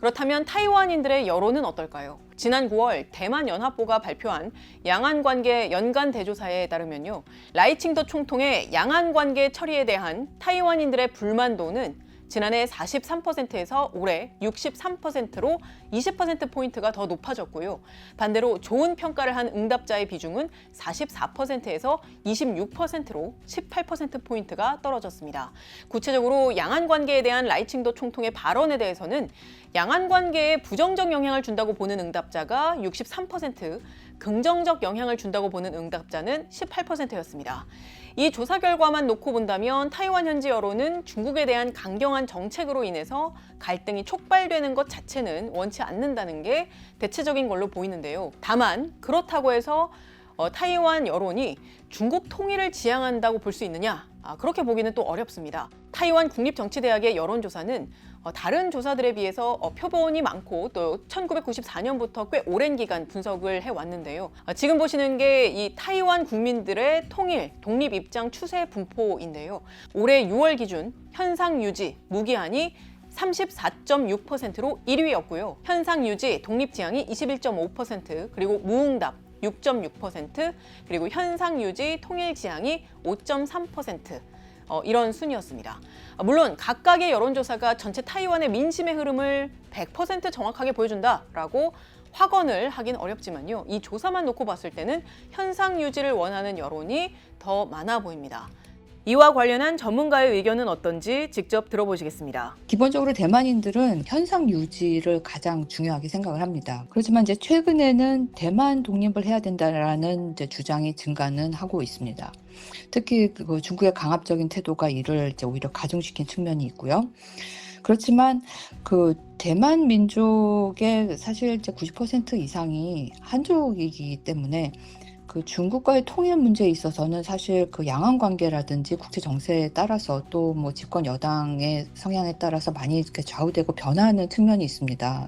그렇다면 타이완인들의 여론은 어떨까요? 지난 9월 대만 연합보가 발표한 양안 관계 연간 대조사에 따르면요. 라이칭더 총통의 양안 관계 처리에 대한 타이완인들의 불만도는 지난해 43%에서 올해 63%로 20%포인트가 더 높아졌고요. 반대로 좋은 평가를 한 응답자의 비중은 44%에서 26%로 18%포인트가 떨어졌습니다. 구체적으로 양안 관계에 대한 라이칭도 총통의 발언에 대해서는 양안 관계에 부정적 영향을 준다고 보는 응답자가 63%, 긍정적 영향을 준다고 보는 응답자는 18%였습니다. 이 조사 결과만 놓고 본다면 타이완 현지 여론은 중국에 대한 강경한 정책으로 인해서 갈등이 촉발되는 것 자체는 원치 않는다는 게 대체적인 걸로 보이는데요. 다만 그렇다고 해서 어, 타이완 여론이 중국 통일을 지향한다고 볼 수 있느냐? 아, 그렇게 보기는 또 어렵습니다. 타이완 국립정치대학의 여론조사는 어, 다른 조사들에 비해서 어, 표본이 많고 또 1994년부터 꽤 오랜 기간 분석을 해왔는데요. 어, 지금 보시는 게 이 타이완 국민들의 통일, 독립 입장 추세 분포인데요. 올해 6월 기준 현상 유지, 무기한이 34.6%로 1위였고요. 현상 유지, 독립 지향이 21.5%, 그리고 무응답 6.6%, 그리고 현상 유지, 통일 지향이 5.3%. 어, 이런 순이었습니다. 아, 물론 각각의 여론조사가 전체 타이완의 민심의 흐름을 100% 정확하게 보여준다라고 확언을 하긴 어렵지만요. 이 조사만 놓고 봤을 때는 현상 유지를 원하는 여론이 더 많아 보입니다. 이와 관련한 전문가의 의견은 어떤지 직접 들어보시겠습니다. 기본적으로 대만인들은 현상 유지를 가장 중요하게 생각을 합니다. 그렇지만 이제 최근에는 대만 독립을 해야 된다라는 주장이 증가는 하고 있습니다. 특히 그 중국의 강압적인 태도가 이를 오히려 가중시킨 측면이 있고요. 그렇지만 그 대만 민족의 사실 이제 90% 이상이 한족이기 때문에 그 중국과의 통일 문제에 있어서는 사실 그 양안 관계라든지 국제 정세에 따라서 또 뭐 집권 여당의 성향에 따라서 많이 이렇게 좌우되고 변화하는 측면이 있습니다.